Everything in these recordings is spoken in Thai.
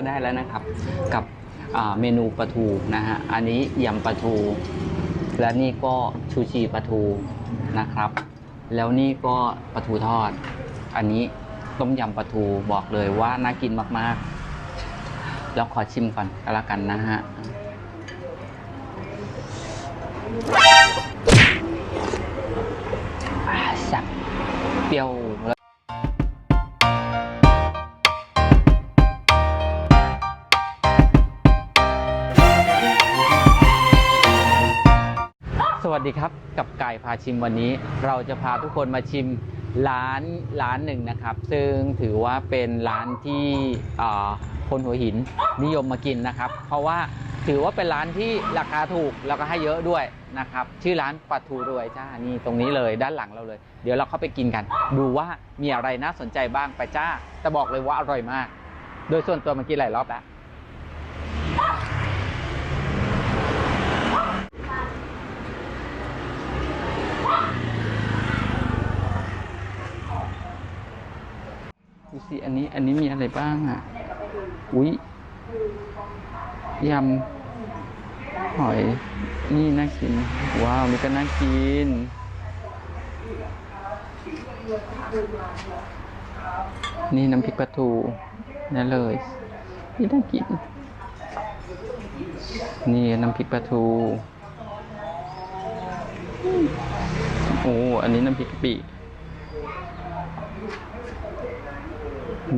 ก็ได้แล้วนะครับ กับเมนูปลาทูนะฮะอันนี้ยำปลาทู และนี่ก็ชูชีปลาทูนะครับ แล้วนี่ก็ปลาทูทอด อันนี้ต้มยำปลาทูบอกเลยว่าน่ากินมากๆแล้วขอชิมก่อนก็แล้วกันนะฮะอ่าแซ่บเปรี้ยว วสวัสดีครับกับไก่พาชิมวันนี้ เราจะพาทุกคนมาชิมร้านร้านหนึ่งนะครับ ซึ่งถือว่าเป็นร้านที่คนหัวหินนิยมมากินนะครับ เพราะว่าถือว่าเป็นร้านที่ราคาถูกแล้วก็ให้เยอะด้วยนะครับ ชื่อร้านปลาทูรวยจ้านี่ตรงนี้เลยด้านหลังเราเลย เดี๋ยวเราเข้าไปกินกัน ดูว่ามีอะไรน่าสนใจบ้างไปจ้าแต่บอกเลยว่าอร่อยมาก โดยส่วนตัวมันกินหลายรอบแล้ว ดู สิอันนี้ อันนี้มีอะไรบ้างอะ อุ้ยยำหอย นี่น่ากิน ว้าวนี่ก็น่ากิน นี่น้ำพริกปลาทูนั่นเลยนี่น่ากิน นี่น้ำพริกปลาทูโอ้ อันนี้น้ำพริกกะปิ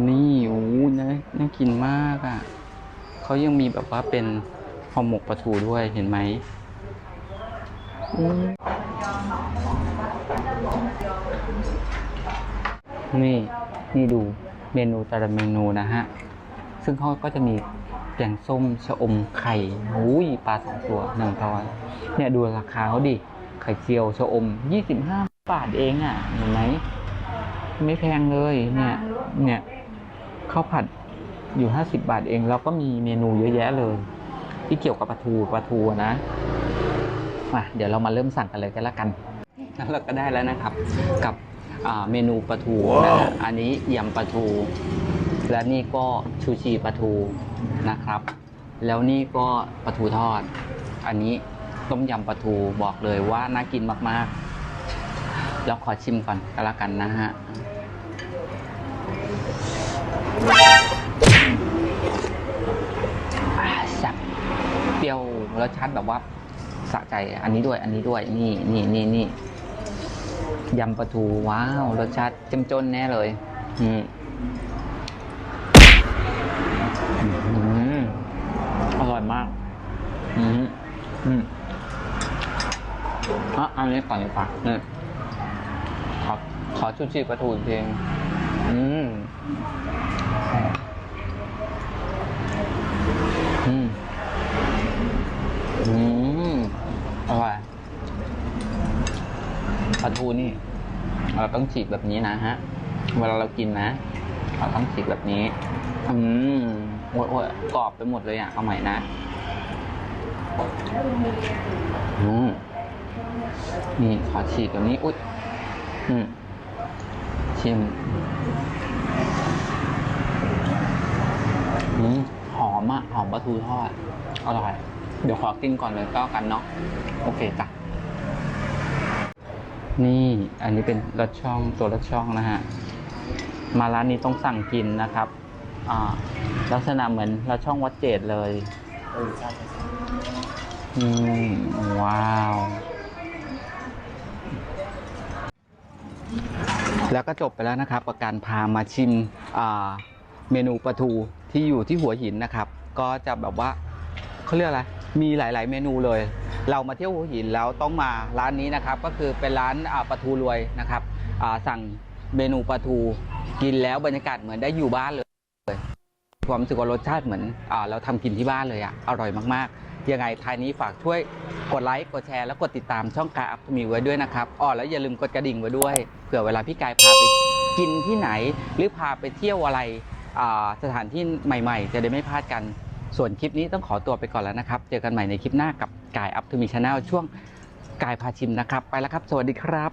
นี่โอ้น่าน่ากินมากอะเขายังมีแบบว่าเป็นห่อหมกปลาทูด้วยเห็นไหมนี่ นี่ดูเมนูแต่ละเมนูนะฮะ ซึ่งเขาก็จะมีแกงส้มชะอมไข่อุ้ยปลาสองตัวหนึ่งร้อยเนี่ยดูราคาเขาดิ ไข่เจียวชะอมยี่สิบห้าบาทเองอะ เห็นไหม ไม่แพงเลย เนี่ย เนี่ย ข้าวผัดอยู่ห้าสิบาทเอง แล้วก็มีเมนูเยอะแยะเลย ที่เกี่ยวกับปลาทูปลาทูอะนะมาเดี๋ยวเรามาเริ่มสั่งกันเลยกันละกันแล้วเราก็ได้แล้วนะครับ กับเมนูปลาทูนะฮะอันนี้ยำปลาทู และนี่ก็ชูชีปลาทูนะครับ แล้วนี่ก็ปลาทูทอด อันนี้ต้มยำปลาทูบอกเลยว่าน่ากินมากๆแล้วขอชิมก่อนก็แล้วกันนะฮะ รี้วรสชาติแบบว่าสะใจอันนี้ด้วย อันนี้ด้วย นี่นี่นี่นี่ยำปลาทูว้าวรสชาติจมจนแน่เลย อืมอร่อยมาก อืมอืมอะอันนี้ก่อนดีกว่านี่ขอขอชูชีปลาทูอีกทีอืมอืม อืมอร่อยปลาทูนี่ เราต้องฉีกแบบนี้นะฮะ เวลาเรากินนะ เราต้องฉีกแบบนี้ อืมโอ้ยโอ้ยกรอบไปหมดเลยอะ เอาใหม่นะ อืมนี่ขอฉีกแบบนี้ อุ้ยอืม ชิม อืม หอมอะหอมปลาทูทอด อร่อย เดี๋ยวขอกินก่อนเลยก็กันเนาะ โอเคจ้ะ นี่อันนี้เป็นรสช่องตัวรสช่องนะฮะ มาร้านนี้ต้องสั่งกินนะครับ อ่า ลักษณะเหมือนรสช่องวัดเจดเลยเออใช่อืมว้าว แล้วก็จบไปแล้วนะครับกับการพามาชิมอ่าเมนูปลาทูที่อยู่ที่หัวหินนะครับ ก็จะแบบว่าเขาเรียกอะไร มีหลาย ๆ เมนูเลย เรามาเที่ยวหัวหินแล้วต้องมาร้านนี้นะครับ ก็คือเป็นร้านปลาทูรวยนะครับสั่งเมนูปลาทูกินแล้วบรรยากาศเหมือนได้อยู่บ้านเลยความรู้สึกว่ารสชาติเหมือนอเราทำกินที่บ้านเลยอะอร่อยมากๆ ยังไงท้ายนี้ฝากช่วยกดไลค์กดแชร์แล้วกดติดตามช่องกายอัพมีไว้ด้วยนะครับอ๋อแล้วอย่าลืมกดกระดิ่งไว้ด้วยเผื่อเวลาพี่กายพาไปกินที่ไหน หรือพาไปเที่ยวอะไรสถานที่ใหม่ ๆ จะได้ไม่พลาดกันส่วนคลิปนี้ต้องขอตัวไปก่อนแล้วนะครับ เจอกันใหม่ในคลิปหน้ากับ กายอัพทูมีชาแนลช่วงกายพาชิมนะครับ ไปแล้วครับ สวัสดีครับ